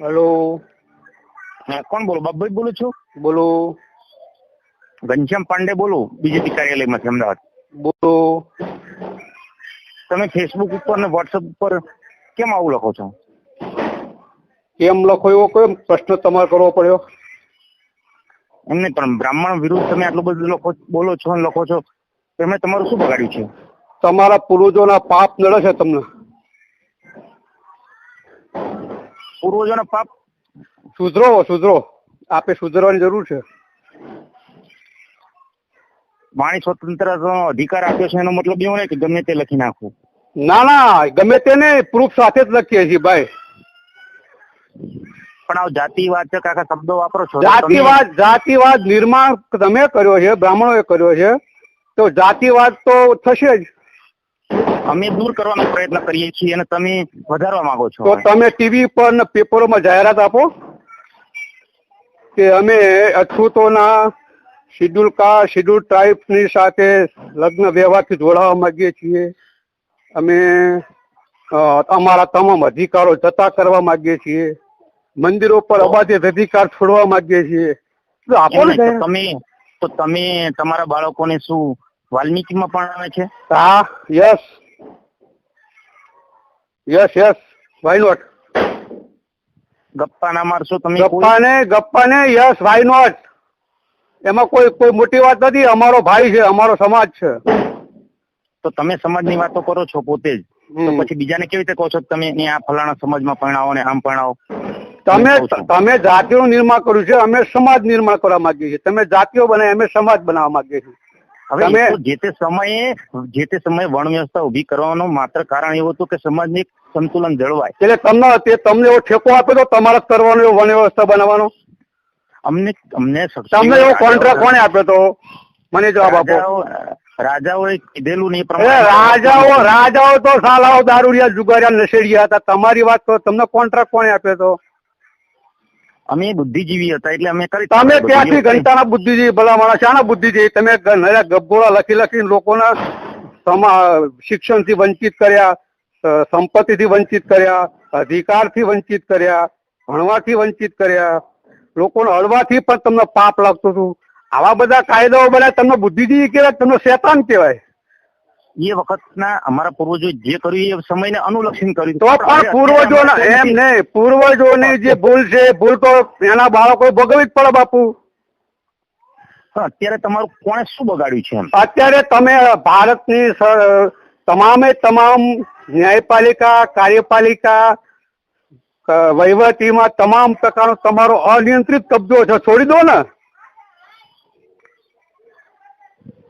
Hello. હા, કોણ બોલો? બાબુભાઈ બોલો છો? બોલો. ઘનશ્યામ પાંડે બોલો બીજેપી કાર્યાલયમાંથી અમદાવાદ. બોલો. તમે ફેસબુક ઉપર ને વોટ્સઅપ ઉપર કેમ આવું લખો છો? કેમ લખો એવો કયો પ્રશ્ન તમારે કરવો પડ્યો? એમને પણ બ્રાહ્મણ વિરુદ્ધ તમે આટલું બધું લખો બોલો છો લખો છો તમે એમણે તમારું શું બગાડ્યું છે? તમારા પૂર્વજોના પાપ નડે છે તમને. પૂર્વજોના પાપ સુધરો સુધરો. આપે સુધરવાની જરૂર છે. વાણી સ્વતંત્રતાનો અધિકાર આપ્યો છે એનો મતલબ એવો નહીં કે ગમે તે લખી નાખવું ના ના ગમે તેને પ્રૂફ સાથે જ લખીએ છીએ ભાઈ. પણ આ જાતિવાચક આખા શબ્દો વાપરો છો જાતિવાદ જાતિવાદ નિર્માણ તમે કર્યો છે બ્રાહ્મણોએ કર્યો છે તો જાતિવાદ તો થશે જ. અમે દૂર કરવાનો પ્રયત્ન કરીએ છીએ અને તમે વધારવા માંગો છો તો તમે ટીવી પર ને પેપરોમાં જાહેરાત આપો કે અમે અછૂતોના શિડ્યુલ કાસ્ટ શિડ્યુલ ટ્રાઇબ્સની સાથે લગ્ન વ્યવહારથી જોડાવા માંગીએ છીએ. અમે અમારા તમામ અધિકારો જતા કરવા માંગીએ છીએ. મંદિરો પર અબાધિત અધિકાર છોડવા માંગીએ છીએ. તમે તો તમે તમારા બાળકોને શું વાલ્મીકીમાં આવે છે? હા yes. Yes yes why not ગપ્પા ના મારશો તમે ગપ્પાને ગપ્પાને યસ વાય નોટ એમાં કોઈ કોઈ મોટી વાત નથી. અમારો ભાઈ છે અમારો સમાજ છે. તો તમે સમાજની વાતો કરો છો પોતે જ. તો પછી બીજાને કેવી રીતે કહો છો તમે? આ ફલાણા સમાજમાં પરણાવો ને આમ પરણાવો. તમે. તમે જાતિનું નિર્માણ કર્યું છે અમે સમાજ નિર્માણ કરવા માંગીએ છીએ. તમે જાતિઓ બનાવી અમે સમાજ બનાવવા માંગીએ છીએ. હવે જે તે સમયે જે તે સમયે વણ વ્યવસ્થા ઊભી કરવાનું માત્ર કારણ એવું હતું કે સમાજની સંતુલન જળવાય. એટલે તમને તે તમને એવો ઠેકો આપ્યો તો તમારે કરવાનું એવો વન વ્યવસ્થા બનાવવાનો? અમને અમને તમને એવો કોન્ટ્રાક્ટ કોણે આપ્યો તો? મને જવાબ આપો. રાજાઓ રાજાઓએ કીધેલું નહીં પ્રમાણે રાજાઓ રાજાઓ તો સાલાઓ દારૂડિયા જુગારિયા નશેડિયા હતા. તમારી વાત તો તમને કોન્ટ્રાક્ટ કોણે આપ્યો તો? અમે બુદ્ધિજીવી હતા એટલે અમે કરી તમે બધું ક્યાંથી એવું ના ઘંટાના બુદ્ધિજીવી? ભલા માણસ શાના બુદ્ધિજીવી? તમે નયા ગબ્બોળા લખી લખીને લોકોના શિક્ષણ શિક્ષણથી વંચિત કર્યા સંપત્તિ સંપત્તિથી વંચિત કર્યા અધિકારથી વંચિત કર્યા ભણવાથી વંચિત કર્યા લોકોને હળવાથી પણ તમને પાપ લાગતું હતું. આવા બધા કાયદાઓ બધા તમને બુદ્ધિજીવી કહેવાય તમને શેતાન કહેવાય. એ વખતના અમારા પૂર્વજો જે કર્યું એ સમયને અનુલક્ષીને કર્યું. તો પણ પૂર્વજો એમ નહીં પૂર્વજોની જે ભૂલ છે ભૂલ તો એના બાળકો ભોગવી જ પડે બાપુ. અત્યારે તમારું કોણે શું બગાડ્યું છે અત્યારે તમે ભારતની તમામે તમામ ન્યાયપાલિકા કાર્યપાલિકા વહીવટીમાં તમામ પ્રકારનો તમારો અનિયંત્રિત કબજો છે. છોડી દો ને.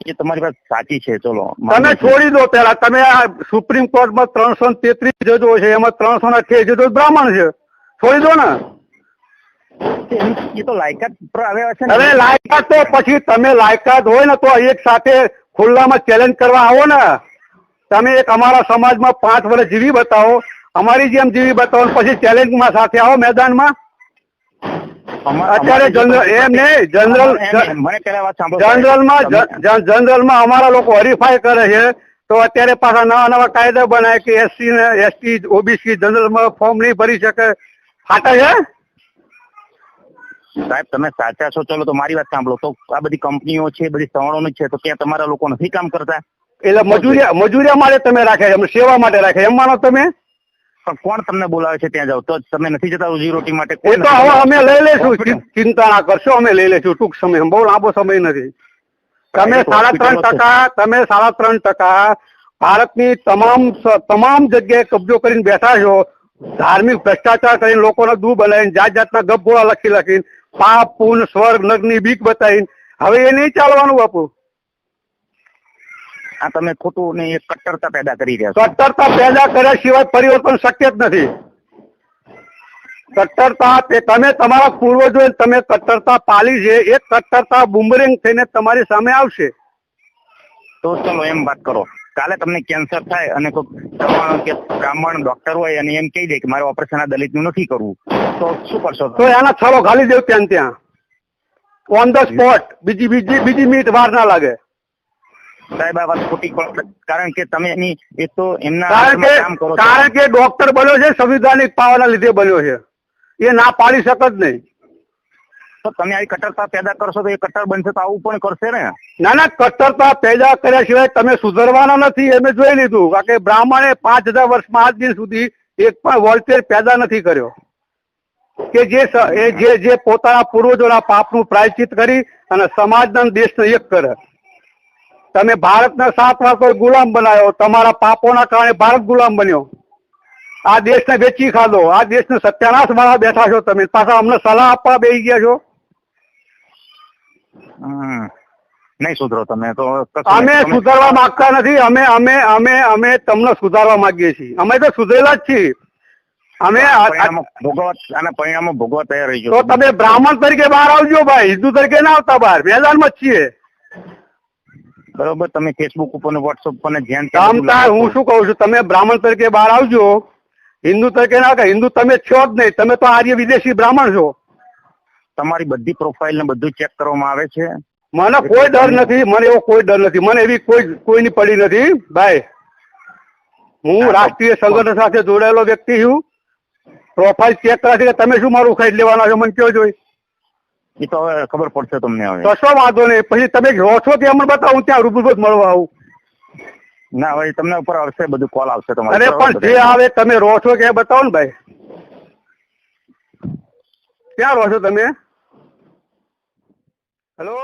એ તમારી વાત સાચી છે ચલો. તમે છોડી દો પેલા તમે આ સુપ્રીમ કોર્ટમાં ત્રણસો તેત્રીસ જજો છે એમાં ત્રણસો ના છે જજો બ્રાહ્મણ છે. છોડી દો ને. એ તો લાયકાત પર આવ્યા છે લાયકાત તો પછી તમે લાયકાત હોય ને તો એક સાથે ખુલ્લામાં ચેલેન્જ કરવા આવો ને. તમે એક અમારા સમાજમાં પાંચ વર્ષ જીવી બતાવો. અમારી જેમ જીવી બતાવો ને પછી ચેલેન્જમાં સાથે આવો મેદાનમાં. અત્યારે જનરલ એમ નહીં જનરલ મને પેલા વાત સાંભળો. જનરલમાં જનરલમાં અમારા લોકો હરીફાઈ કરે છે. તો અત્યારે પાછા નવા નવા કાયદા બનાય કે એસસી ને એસટી ઓબીસી જનરલમાં ફોર્મ નહીં ભરી શકે. ફાટે છે? સાહેબ તમે સાચા છો. ચલો તો મારી વાત સાંભળો. તો આ બધી કંપનીઓ છે બધી સવર્ણોની છે તો ત્યાં તમારા લોકો નથી કામ કરતા? એટલે મજૂરિયા મજૂરિયા માટે તમે રાખે છે સેવા માટે રાખે એમ માનો તમે? પણ કોણ તમને બોલાવે છે ત્યાં જાવ તો તમે નથી જતા રોજી રોટી માટે એ તો હવે અમે લઈ લેશું ચિંતા ના કરશો અમે લઈ લેશું ટૂંક સમય બહુ લાંબો સમય નથી. તમે સાડા ત્રણ ટકા તમે સાડા ત્રણ ટકા ભારતની તમામ તમામ જગ્યાએ કબજો કરીને બેઠા છો. ધાર્મિક ભ્રષ્ટાચાર કરીને લોકોને દૂર બનાવીને જાત જાતના ગપગોળા લખી લખીને પાપ પૂન સ્વર્ગ નગની બીક બતાવીને. હવે એ નહીં ચાલવાનું બાપુ. આ તમે ખોટું ને એક કટ્ટરતા પેદા કરી રહ્યા છો. કટ્ટરતા પેદા કર્યા સિવાય પરિવર્તન શક્ય જ નથી. કટ્ટરતા તે તમે તમારા પૂર્વજોએ તમે કટ્ટરતા પાલી છે એ કટ્ટરતા બુમરેંગ થઈને તમારી સામે આવશે. તો ચલો એમ વાત કરો. કાલે તમને કેન્સર થાય અને કોઈ કે બ્રાહ્મણ ડોક્ટર હોય અને એમ કહી દે કે મારે ઓપરેશન આ દલિતનું નથી કરવું તો શું કરશો તો એના છરો ખાલી દેવ ત્યાં ત્યાં. ઓન ધ સ્પોટ બીજી બીજી બીજી મિનિટ વાર ના લાગે. સાહેબ આ વાત ખોટી કારણ કે તમે એની એક તો એમના કામ કરો કારણ કે ડોક્ટર બન્યો છે સંવિધાનિક પાવરના લીધે બન્યો છે. એ ના પાડી શકત નહીં. તો તમે આવી કટ્ટરતા પેદા કરશો તો એ કટ્ટર બનશે તો આવું પણ કરશે ને? ના ના કટ્ટરતા પેદા કર્યા સિવાય તમે સુધરવાના નથી એ મેં જોઈ લીધું. કારણ કે બ્રાહ્મણે પાંચ હજાર વર્ષમાં આજ દિન સુધી એક પણ વોલ્ટેજ પેદા નથી કર્યો. કે જે એ જે જે પોતાના પૂર્વજોના પાપનું પ્રાયશ્ચિત કરી અને સમાજના દેશને એક કરે. તમે ભારતને સાત વાર ગુલામ બનાવ્યો તમારા પાપોના કારણે ભારત ગુલામ બન્યો. આ દેશને વેચી ખાધો આ દેશને સત્યાનાશ વાળા બેઠા છો તમે. પાછા અમને સલાહ આપવા બેસી ગયા છો? નહીં સુધરો તમે તો અમે સુધારવા માંગતા નથી. અમે અમે અમે અમે તમને સુધારવા માંગીએ છીએ. અમે તો સુધરેલા જ છીએ. અમે ભોગવત અને પરિણામો ભોગવવા આના પરિણામો ભોગવવા તૈયાર રહી તો તમે બ્રાહ્મણ તરીકે બહાર આવજો ભાઈ. હિન્દુ તરીકે ના આવતા બહાર. મેદાનમાં જ છીએ. બરોબર? તમે ફેસબુક ઉપર વોટ્સઅપ પર ને ધ્યાન કામતા હું શું કહું છું? તમે બ્રાહ્મણ તરીકે બહાર આવજો. હિન્દુ તરીકે ના કે હિન્દુ તમે છો જ નહીં. તમે તો આર્ય વિદેશી બ્રાહ્મણ છો. તમારી બધી પ્રોફાઇલ ને બધું ચેક કરવામાં આવે છે. મને કોઈ ડર નથી મને એવો કોઈ ડર નથી મને એવી કોઈ કોઈની પડી નથી. ભાઈ હું રાષ્ટ્રીય સંગઠન સાથે જોડાયેલો વ્યક્તિ છું. પ્રોફાઇલ ચેક કરાશે કે તમે શું મારું ખાઈ લેવાના છો મને કયો જોઈ એ તો હવે ખબર પડશે તમને હવે. કશો વાંધો નહીં? પછી તમે રહો છો કે અમને બતાવો ત્યાં રૂબરૂ જ મળવા આવું? ના ભાઈ તમને ઉપર આવશે બધું કોલ આવશે તમારે. અરે પણ જે આવે તમે રહો છો કે બતાવો ને ભાઈ? ક્યાં રહો છો તમે? હેલો?